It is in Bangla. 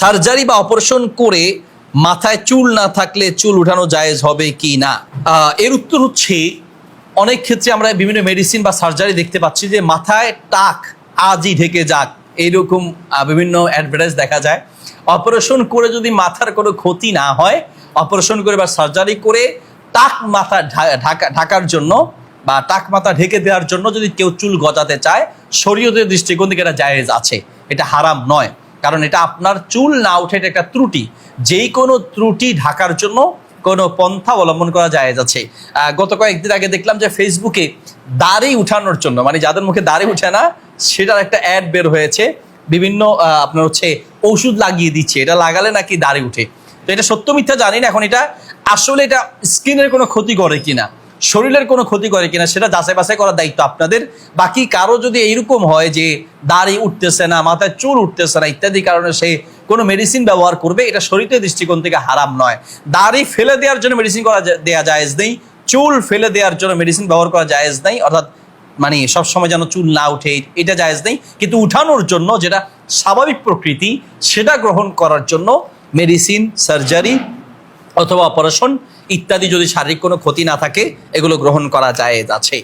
সার্জারি বা অপারেশন করে মাথায় চুল না থাকলে চুল উঠানো জায়েজ হবে কি না? এর উত্তর হচ্ছে, অনেক ক্ষেত্রে আমরা বিভিন্ন মেডিসিন বা সার্জারি দেখতে পাচ্ছি যে মাথায় টাক আজই ঢেকে যাক। এইরকম বিভিন্ন অ্যাডভার্টাইজ দেখা যায়। অপারেশন করে যদি মাথার কোনো ক্ষতি না হয়, অপারেশন করে বা সার্জারি করে টাক মাথা ঢাকা, ঢাকার জন্য বা টাক মাথা ঢেকে দেওয়ার জন্য যদি কেউ চুল গজাতে চায়, শরীয়তের দৃষ্টিকোণ থেকে এটা জায়েজ আছে। এটা হারাম নয়। কারণ এটা আপনার চুল না উঠে এটা একটা ত্রুটি। যেই কোনো ত্রুটি ঢাকার জন্য কোনো পন্থা অবলম্বন করা আছে আহ, গত কয়েকদিন আগে দেখলাম যে ফেসবুকে দাড়ি উঠানোর জন্য মানে যাদের মুখে দাড়ি উঠে না সেটার একটা অ্যাড বের হয়েছে। বিভিন্ন আপনার হচ্ছে ওষুধ লাগিয়ে দিচ্ছে। এটা লাগালে নাকি দাড়ি উঠে। তো এটা সত্য মিথ্যা জানি না এখন এটা আসলে এটা স্কিনের কোনো ক্ষতি করে কিনা। শরীরের কোনো ক্ষতি করে কিনা সেটা যাচাই বাছাই করার দায়িত্ব আপনাদের। বাকি কারও যদি এইরকম হয় যে দাড়ি উঠতেছে না, মাথায় চুল উঠতেছে না ইত্যাদি কারণে সে কোনো মেডিসিন ব্যবহার করবে, এটা শরীরের দৃষ্টিকোণ থেকে হারাম নয়। দাড়ি ফেলে দেওয়ার জন্য মেডিসিন করা দেওয়া জায়েজ নেই। চুল ফেলে দেওয়ার জন্য মেডিসিন ব্যবহার করা জায়েজ নেই। অর্থাৎ মানে সবসময় যেন চুল না উঠে, এটা জায়েজ নেই। কিন্তু উঠানোর জন্য যেটা স্বাভাবিক প্রকৃতি, সেটা গ্রহণ করার জন্য মেডিসিন সার্জারি অথবা অপারেশন ইত্যাদি যদি শারীরিক কোনো ক্ষতি না থাকে এগুলো গ্রহণ করা যায় আছে।